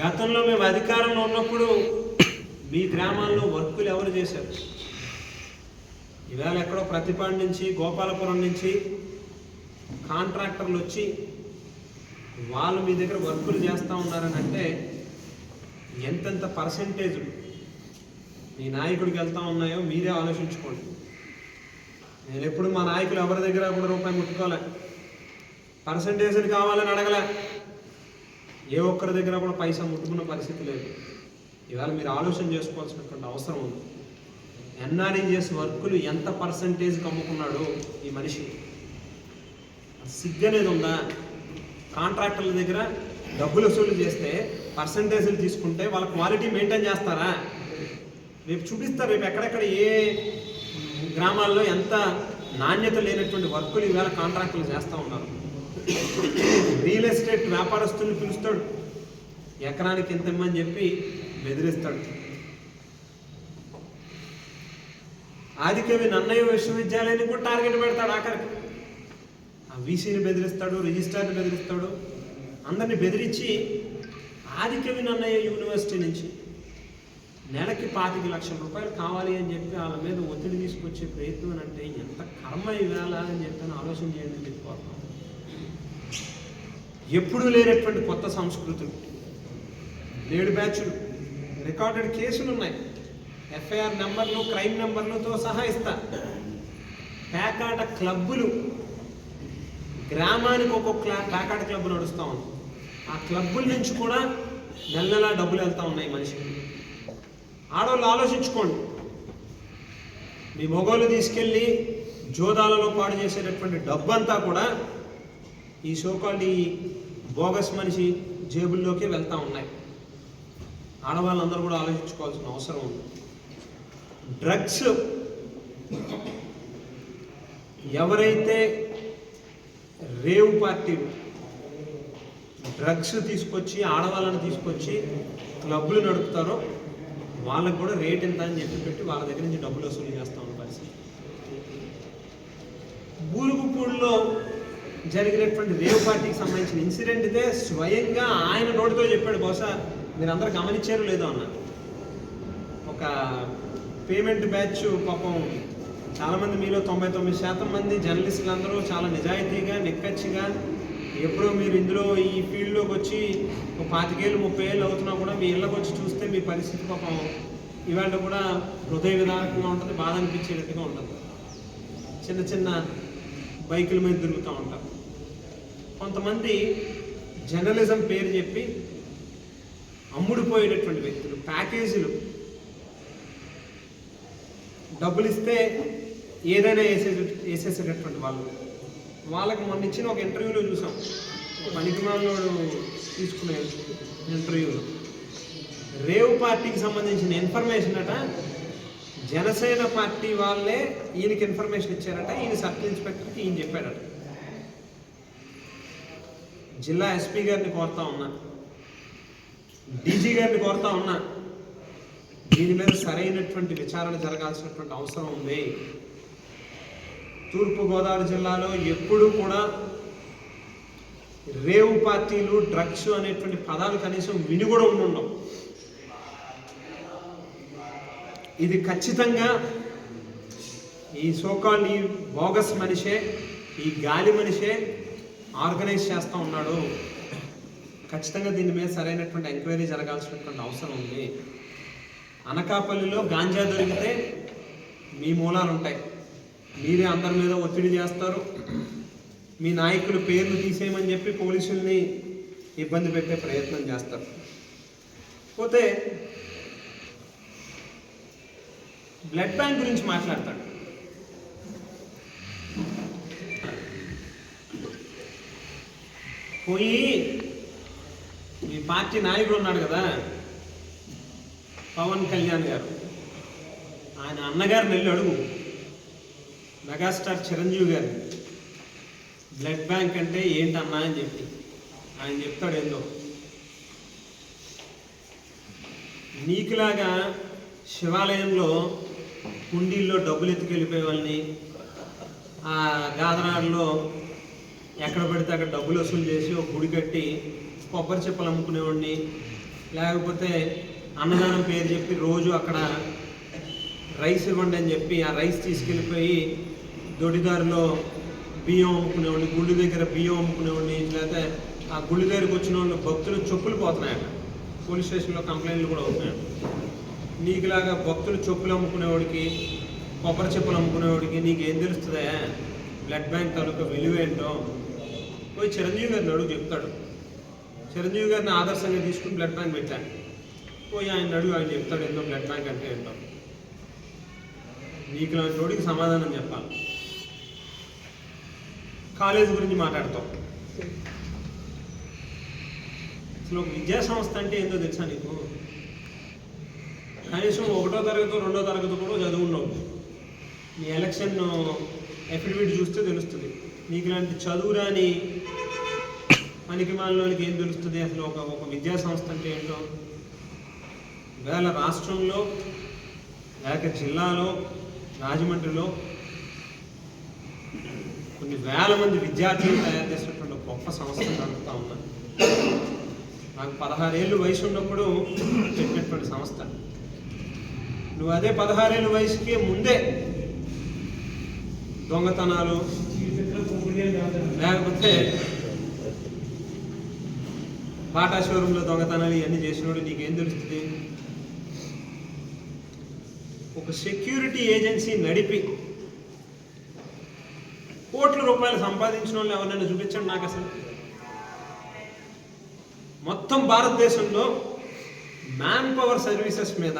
గతంలో మేము అధికారంలో ఉన్నప్పుడు మీ గ్రామాల్లో వర్కులు ఎవరు చేశారు? ఈవేళ ఎక్కడో ప్రతిపాడు నుంచి గోపాలపురం నుంచి కాంట్రాక్టర్లు వచ్చి వాళ్ళు మీ దగ్గర వర్కులు చేస్తూ ఉన్నారని అంటే ఎంతెంత పర్సంటేజ్ మీ నాయకుడికి వెళ్తా ఉన్నాయో మీరే ఆలోచించుకోండి. నేను ఎప్పుడు మా నాయకులు ఎవరి దగ్గర కూడా రూపాయి ముట్టుకోలే. పర్సంటేజ్లు కావాలని అడగలే. ఏ ఒక్కరి దగ్గర కూడా పైసా ముట్టుకున్న పరిస్థితి లేదు. ఇవాళ మీరు ఆలోచన చేసుకోవాల్సినటువంటి అవసరం ఉంది. ఎన్ఆర్ఈజిఎస్ వర్కులు ఎంత పర్సంటేజ్ కమ్ముకున్నాడో ఈ మనిషి. సిగ్గు అనేది ఉందా? కాంట్రాక్టర్ల దగ్గర డబ్బులు వసూలు చేస్తే పర్సంటేజ్లు తీసుకుంటే వాళ్ళ క్వాలిటీ మెయింటైన్ చేస్తారా? రేపు చూపిస్తారు రేపు ఎక్కడెక్కడ ఏ గ్రామాల్లో ఎంత నాణ్యత లేనటువంటి వర్కులు ఈవేళ కాంట్రాక్టులు చేస్తూ ఉన్నారు. రియల్ ఎస్టేట్ వ్యాపారస్తుల్ని పిలుస్తాడు. ఎకరానికి ఎంత ఇమ్మని చెప్పి బెదిరిస్తాడు. ఆదికవి నన్నయ్య విశ్వవిద్యాలయాన్ని కూడా టార్గెట్ పెడతాడు ఆఖరికి. ఆ వీసీని బెదిరిస్తాడు రిజిస్ట్రార్ని బెదిరిస్తాడు. అందరిని బెదిరించి ఆదికవి నన్నయ్య యూనివర్సిటీ నుంచి నెలకి పాతిక లక్షల రూపాయలు కావాలి అని చెప్పి వాళ్ళ మీద ఒత్తిడి తీసుకొచ్చే ప్రయత్నం అని అంటే ఎంత కర్మ ఇవేళ అని చెప్పి ఆలోచన చేయండి చెప్పుకోవాలి ఎప్పుడూ లేనటువంటి కొత్త సంస్కృతులు. నేడు బ్యాచ్లు రికార్డెడ్ కేసులు ఉన్నాయి ఎఫ్ఐఆర్ నెంబర్లు క్రైమ్ నెంబర్లతో సహా ఇస్తా. పేకాట క్లబ్బులు. గ్రామానికి ఒక్కొక్క క్లా పేకాట క్లబ్ నడుస్తూ ఉన్నాయి ఆ క్లబ్బుల నుంచి కూడా నెల నెలా డబ్బులు వెళ్తూ ఉన్నాయి మనిషికి. ఆడవాళ్ళు ఆలోచించుకోండి. మీ మొగోళ్ళు తీసుకెళ్ళి జోదాలలో పాడు చేసేటటువంటి డబ్బు అంతా కూడా ఈ సోకాల్డ్ ఈ బోగస్ మనిషి జేబుల్లోకి వెళ్తూ ఉన్నాయి. ఆడవాళ్ళందరూ కూడా ఆలోచించుకోవాల్సిన అవసరం ఉంది. డ్రగ్స్ ఎవరైతే రేవు పార్టీలు డ్రగ్స్ తీసుకొచ్చి ఆడవాళ్ళని తీసుకొచ్చి క్లబ్లు నడుపుతారో వాళ్ళకు కూడా రేట్ ఎంత అని చెప్పి పెట్టి వాళ్ళ దగ్గర నుంచి డబ్బులు వసూలు చేస్తా ఉన్న పరిస్థితి. బూరుగుపూడిలో జరిగినటువంటి రేవ్ పార్టీకి సంబంధించిన ఇన్సిడెంట్ ఇదే. స్వయంగా ఆయన నోటితో చెప్పాడు బహుశా మీరందరూ గమనించారు లేదో అన్న ఒక పేమెంట్ బ్యాచ్ పాపం చాలామంది మీలో తొంభై తొమ్మిది శాతం మంది జర్నలిస్టులు అందరూ చాలా నిజాయితీగా నిక్కచ్చిగా ఎప్పుడో మీరు ఇందులో ఈ ఫీల్డ్లోకి వచ్చి ఒక పాతికేళ్ళు ముప్పై ఏళ్ళు అవుతున్నా కూడా మీ ఇళ్ళకి వచ్చి చూస్తే మీ పరిస్థితి పాపం ఇవాళ కూడా హృదయ విధానకంగా ఉంటుంది బాధ అనిపించేటట్టుగా ఉంటుంది. చిన్న చిన్న బైకుల మీద తిరుగుతూ ఉంటారు కొంతమంది జర్నలిజం పేరు చెప్పి అమ్ముడుపోయేటటువంటి వ్యక్తులు ప్యాకేజీలు. డబ్బులు ఇస్తే ఏదైనా వేసే వేసేసేటటువంటి వాళ్ళు. వాళ్ళకి మొన్న ఇచ్చిన ఒక ఇంటర్వ్యూలో చూసాం. పనికిమాలోడు తీసుకునే ఇంటర్వ్యూలో రేవ్ పార్టీకి సంబంధించిన ఇన్ఫర్మేషన్ అట జనసేన పార్టీ వాళ్ళే ఈయనకి ఇన్ఫర్మేషన్ ఇచ్చారట ఈయన సర్కిల్ ఇన్స్పెక్టర్కి ఈయన చెప్పాడట. జిల్లా ఎస్పీ గారిని కోరుతా ఉన్నా. డీజీ గారిని కోరుతా ఉన్నా. దీని మీద సరైనటువంటి విచారణ జరగాల్సినటువంటి అవసరం ఉంది. తూర్పుగోదావరి జిల్లాలో ఎప్పుడూ కూడా రేవు పార్టీలు డ్రగ్స్ అనేటువంటి పదాలు కనీసం విని కూడా ఉండవు. ఇది ఖచ్చితంగా ఈ సోకాల్ ఈ బోగస్ మనిషే ఈ గాలి మనిషే ఆర్గనైజ్ చేస్తూ ఉన్నాడు. ఖచ్చితంగా దీని మీద సరైనటువంటి ఎంక్వైరీ జరగాల్సినటువంటి అవసరం ఉంది. అనకాపల్లిలో గాంజా దొరికితే మీ మూలాలు ఉంటాయి. మీరే అందరి మీద ఒత్తిడి చేస్తారు. మీ నాయకులు పేర్లు తీసేయమని చెప్పి పోలీసుల్ని ఇబ్బంది పెట్టే ప్రయత్నం చేస్తారు. పోతే బ్లడ్ బ్యాంక్ గురించి మాట్లాడతాడు. పోయి మీ పార్టీ నాయకుడు ఉన్నాడు కదా పవన్ కళ్యాణ్ గారు. ఆయన అన్నగారిని వెళ్ళి అడుగు. మెగాస్టార్ చిరంజీవి గారు బ్లడ్ బ్యాంక్ అంటే ఏంటన్నా అని చెప్పి. ఆయన చెప్తాడు ఏందో. నీకులాగా శివాలయంలో కుండీల్లో డబ్బులు ఎత్తుకెళ్ళిపోయే వాళ్ళని ఆ గాదరాల్లో ఎక్కడ పడితే అక్కడ డబ్బులు వసూలు చేసి ఒక గుడి కట్టి కొబ్బరి చెప్పలు అమ్ముకునేవాడిని. లేకపోతే అన్నదానం పేరు చెప్పి రోజు అక్కడ రైస్ ఇవ్వండి అని చెప్పి ఆ రైస్ తీసుకెళ్ళిపోయి దొడిదారిలో బియ్యం అమ్ముకునేవాడిని గుళ్ళు దగ్గర బియ్యం అమ్ముకునేవాడిని. లేకపోతే ఆ గుళ్ళు దగ్గరికి వచ్చిన వాళ్ళు భక్తులు చొప్పులు పోతున్నాయట. పోలీస్ స్టేషన్లో కంప్లైంట్లు కూడా అవుతున్నాయి. నీకులాగా భక్తులు చెప్పులు అమ్ముకునేవాడికి కొబ్బరి చెప్పులు అమ్ముకునేవాడికి నీకు ఏం తెలుస్తుందా బ్లడ్ బ్యాంక్ తాలూకా విలువ ఏంటో పోయి చిరంజీవి గారిని అడుగు చెప్తాడు. చిరంజీవి గారిని ఆదర్శంగా తీసుకుని బ్లడ్ బ్యాంక్ పెట్టాను. పోయి ఆయన అడుగు ఆయన చెప్తాడు ఏంటో బ్లడ్ బ్యాంక్ అంటే ఏంటో నీకు లాంటి నోడికి సమాధానం చెప్పాలి. కాలేజ్ గురించి మాట్లాడతాం అసలు ఒక విద్యా సంస్థ అంటే ఏందో తెలుసా నీకు? కనీసం ఒకటో తరగతి రెండో తరగతి కూడా చదువున్నావు నీ ఎలక్షన్ ఎఫిడవిట్ చూస్తే తెలుస్తుంది. నీకు ఇలాంటి చదువు రాని పనికి మాలినోనికి ఏం తెలుస్తుంది? అసలు ఒక ఒక విద్యా సంస్థ అంటే ఏంటో? వేళ రాష్ట్రంలో లేక జిల్లాలో రాజమండ్రిలో కొన్ని వేల మంది విద్యార్థులు తయారు చేసినటువంటి గొప్ప సంస్థ నడుపుతా ఉన్నా నాకు పదహారేళ్ళు వయసు ఉన్నప్పుడు చెప్పినటువంటి సంస్థ. నువ్వు అదే పదహారేళ్ళ వయసుకి ముందే దొంగతనాలు లేకపోతే బాటా షోరూంలో దొంగతనాలు ఇవన్నీ చేసినోడు నీకేం తెలుస్తుంది? ఒక సెక్యూరిటీ ఏజెన్సీ నడిపి కోట్ల రూపాయలు సంపాదించిన వాళ్ళు ఎవరైనా చూపించండి నాకు అసలు. మొత్తం భారతదేశంలో మ్యాన్ పవర్ సర్వీసెస్ మీద